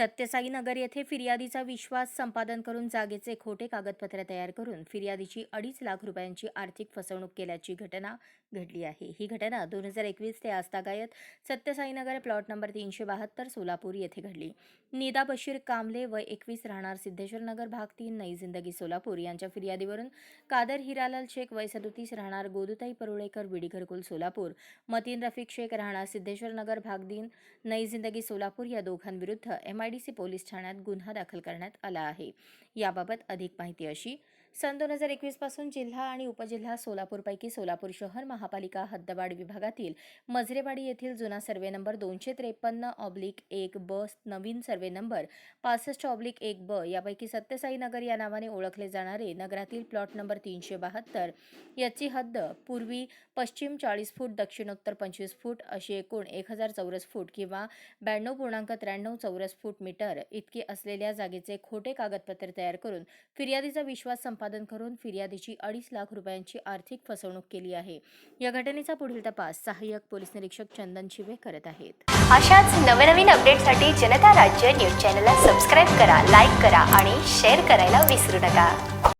सत्यसाई नगर येथे फिर्यादीचा विश्वास संपादन करून जागेचे खोटे कागदपत्र तयार करून फिर्यादीची अडीच लाख रुपयांची आर्थिक फसवणूक केल्याची घटना घडली आहे. ही घटना दोन हजार एकवीस ते आजतागायत सत्यसाईनगर प्लॉट नंबर तीनशे बहात्तर सोलापूर येथे घडली. निदा बशीर कामले व एकवीस राहणार सिद्धेश्वर नगर भाग तीन नई जिंदगी सोलापूर यांच्या फिर्यादीवरून कादर हिरालाल शेख वय सदोतीस राहणार गोदुताई परुळेकर विडी घरकुल सोलापूर मतीन रफिक शेख राहणार सिद्धेश्वर नगर भाग तीन नई जिंदगी सोलापूर या दोघांविरुद्ध आयडीसी पोलीस ठाण्यात गुन्हा दाखल करण्यात आला आहे. याबाबत अधिक माहिती अशी सन दोन हजार एकवीसपासून जिल्हा आणि उपजिल्हा सोलापूरपैकी सोलापूर शहर महापालिका हद्दवाड विभागातील मजरेवाडी येथील जुना सर्वे नंबर दोनशे त्रेपन्न ऑब्लिक एक ब नवीन सर्वे नंबर पासष्ट ऑब्लिक एक ब यापैकी सत्यसाई नगर या नावाने ओळखले जाणारे नगरातील प्लॉट नंबर तीनशे बहात्तर. याची हद्द पूर्वी पश्चिम चाळीस फूट दक्षिणोत्तर पंचवीस फूट अशी एकूण एक हजार चौरस फूट किंवा ब्याण्णव पूर्णांक त्र्याण्णव चौरस फूट मीटर इतकी असलेल्या जागेचे खोटे कागदपत्र तयार करून फिर्यादीचा विश्वास संपादन करून फिर्यादीची अडीच लाख रुपयांची आर्थिक फसवणूक केली आहे. या घटनेचा पुढील तपास सहाय्यक पोलीस निरीक्षक चंदन शिवे करत आहेत. अशाच नवनवीन अपडेटसाठी जनता राज्य न्यूज चॅनलला सबस्क्राईब करा लाईक करा आणि शेअर करायला विसरू नका.